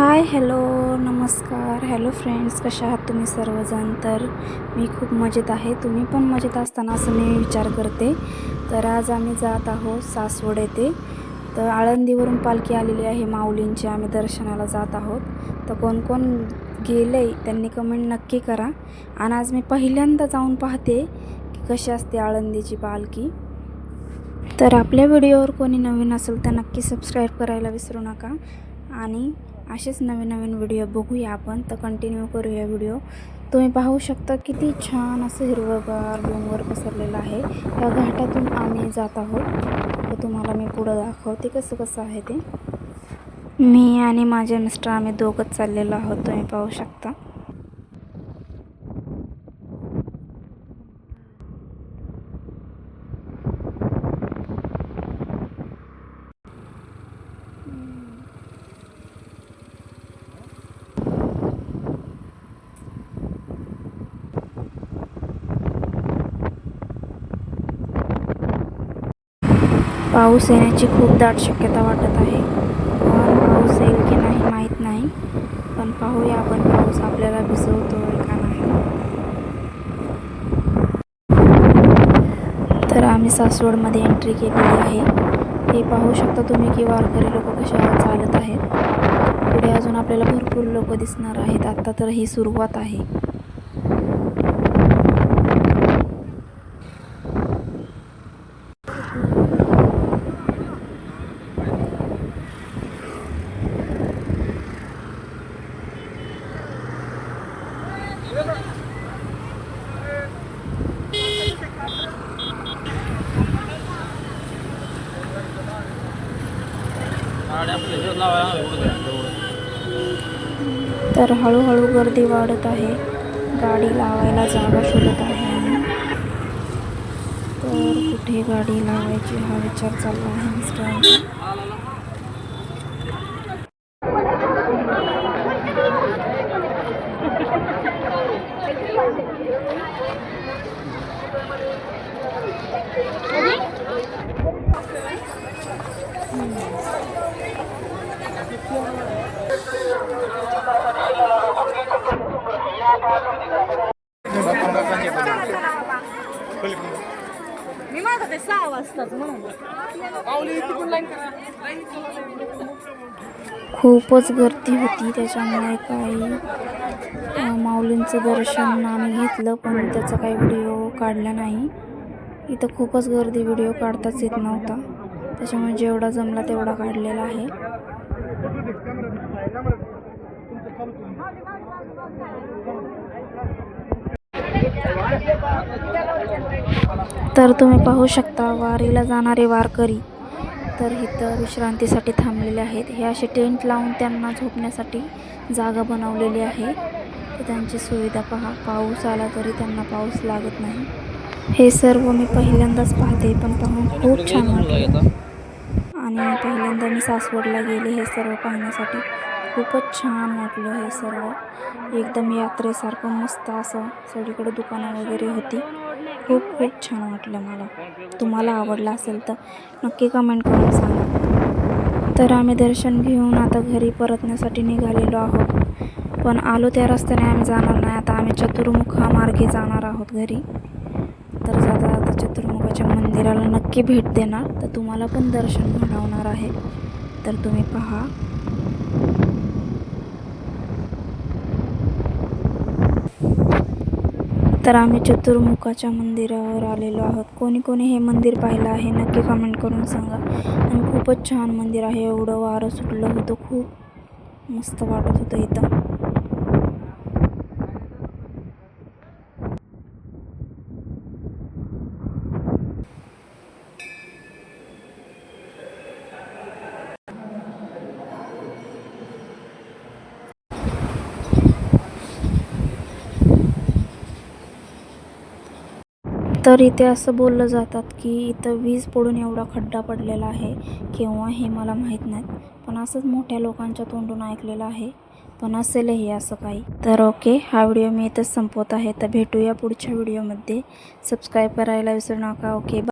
हाय hello नमस्कार. Hello friends कशा आहात तुम्ही सर्वजण? तर मी खूप मजेत आहे. तुम्ही पण मजेत असताना असं मी विचार करते. तर आज आम्ही जात आहोत सासवड येथे. तर आळंदीवरून पालखी आलेली आहे माऊलींची. आम्ही दर्शनाला जात आहोत. तर कोण कोण गेलं आहे त्यांनी कमेंट नक्की करा. आणि आज मी पहिल्यांदा जाऊन पाहते की कशी असते आळंदीची पालखी. तर आपल्या व्हिडिओवर कोणी नवीन असेल तर नक्की सबस्क्राईब करायला विसरू नका. आणि असेच नवीन नवीन व्हिडिओ बघूया आपण. तर कंटिन्यू करूया व्हिडिओ तुम्ही पाहू शकता किती छान असं हिरवंगार डोंगर पसरलेलं आहे. या घाटातून आम्ही जात आहोत. तर तुम्हाला मी पुढं दाखवते कसं कसं आहे ते. मी आणि माझे मिस्टर आम्ही दोघंच चाललेलो आहोत. तुम्ही पाहू शकता. पाऊस येण्याची खूप दाट शक्यता वाटत आहे. पण पाऊस येईल की नाही माहीत नाही. पण पाहूया आपण पाऊस आपल्याला भिजवतो का नाही. तर आम्ही सासवडमध्ये एंट्री केलेली आहे. हे पाहू शकता तुम्ही की वारकरी लोक कशा चालत आहेत. पुढे अजून आपल्याला भरपूर लोक दिसणार आहेत. आत्ता तर ही सुरुवात आहे. तर हळूहळू गर्दी वाढत आहे. गाडी लावायला जागा शोधत आहे तर कुठे गाडी लावायची हा विचार चालला आहे मिस्टरांचा मी मागत आहे सहा वाजताच म्हणून. खूपच गर्दी होती त्याच्यामुळे काही माऊलींचं दर्शन आम्ही घेतलं पण त्याचा काही व्हिडिओ काढला नाही. इथं खूपच गर्दी व्हिडिओ काढताच येत नव्हता. त्याच्यामुळे जेवढा जमला तेवढा काढलेला आहे. तर तुम्ही पाहू शकता वारीला जाणारे वारकरी तर इथं विश्रांतीसाठी थांबलेले आहेत. हे असे टेंट लावून त्यांना झोपण्यासाठी जागा बनवलेली आहे. तर त्यांची सुविधा पहा पाऊस आला तरी त्यांना पाऊस लागत नाही. हे सर्व मी पहिल्यांदाच पाहते पण पाहून खूप छान वाटलं आणि पहिल्यांदा मी सासवडला गेले हे सर्व पाहण्यासाठी. खूपच छान वाटलं हे सर्व. एकदम यात्रेसारखं मस्त असं सगळीकडे दुकानं वगैरे होती. खूप खूप छान वाटलं मला. तुम्हाला आवडलं असेल तर नक्की कमेंट करून सांगा. तर आम्ही दर्शन घेऊन आता घरी परतण्यासाठी निघालेलो आहोत. पण आलो त्या रस्त्याने आम्ही जाणार नाही. आता आम्ही चतुर्मुखा मार्गे जाणार आहोत घरी. तर जाता जाता चतुर्मुखाच्या मंदिराला नक्की भेट देणार. तर तुम्हाला पण दर्शन घडवणार आहे. तर तुम्ही पहा. तर आम्ही चतुर्मुखाच्या मंदिरावर आलेलो आहोत. कोणी कोणी हे मंदिर पाहिलं आहे नक्की कमेंट करून सांगा. आणि खूपच छान मंदिर आहे. एवढं वारं सुटलं होतं. खूप मस्त वाटत होतं इथं. तर इथे असं बोललं जातात की इथं वीज पडून एवढा खड्डा पडलेला आहे. केव्हा हे मला माहीत नाही पण असंच मोठ्या लोकांच्या तोंडून ऐकलेलं आहे. पण असेलही असं काही. तर ओके हा व्हिडिओ मी इथंच संपवत आहे. तर भेटूया पुढच्या व्हिडिओमध्ये. सबस्क्राईब करायला विसरू नका. ओके